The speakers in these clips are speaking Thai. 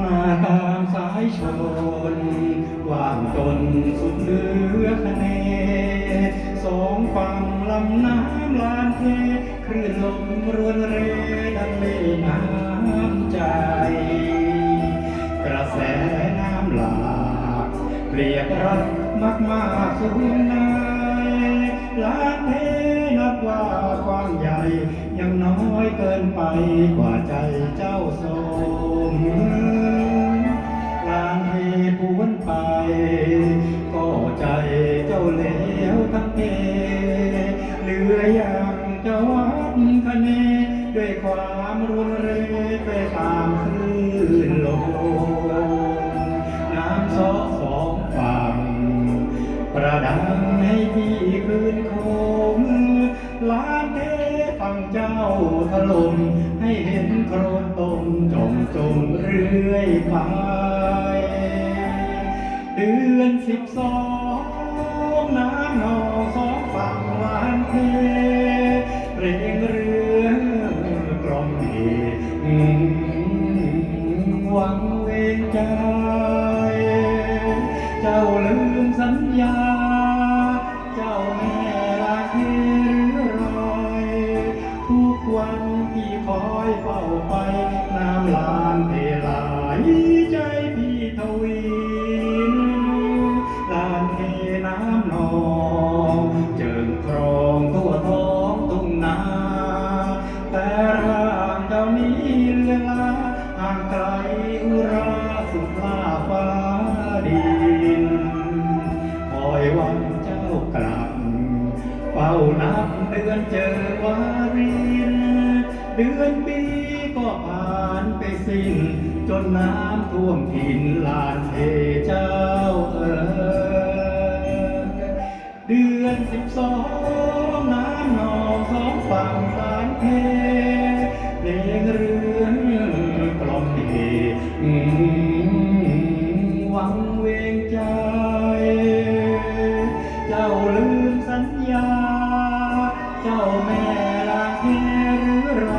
มาทางสายชนว่างจนสุดเหลือคะเน สองฝั่งลำน้ำลานเทคลื่นลมรวนเรดังเล่น้ำใจ กระแสน้ำหลากเปรียบรักมากมากสูงนายลานเทนับว่ากว้างใหญ่ ยังน้อยเกินไปกว่าใจเจ้าทร ด้วยความรุนแรงไปตามคลื่นลมน้ำซอสองฝั่งประดังให้พี่คืนคงลานเทฝั่งเจ้าถล่มให้เห็นโครนตมจมจมเรื่อยไป เดือนสิบสอง ใจ เจ้าลืมสัญญา เจ้าแม่ลาเรือรอย ทุกวันพี่คอยเฝ้าไป น้ำลานเทไหลใจพี่ทวินลานเทน้ำนองเจิงครองทั่วท้องทุ่งนา แต่ร่างเจ้านี้เลือนลาห่างไกล อุราสุดลาฟ้าดินคอยวันเจ้ากลับเฝ้านับเดือนเจอวารินเดือนปีก็ผ่านไปสิ้น จนน้ำท่วมถิ่นลานเทเจ้าเอ๋ เจ้าแม่ลาเทหรือไร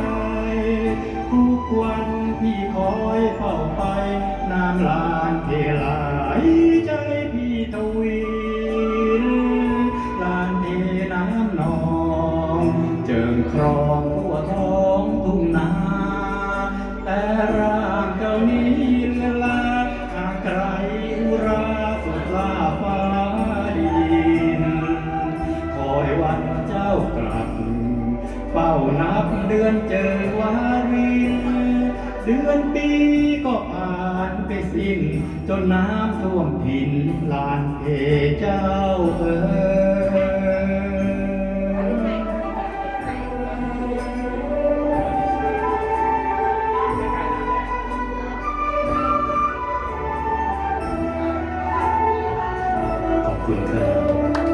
ทุกวันพี่คอยเฝ้าไป น้ำลานเทไหลใจพี่ทวินลานเทน้ำนอง เจิงครอง เดือนเจอวารินเดือนปีก็ผ่านไปสิ้น จนน้ำท่วมถิ่นลานเพเจ้าเอ๋ยขอบคุณครับ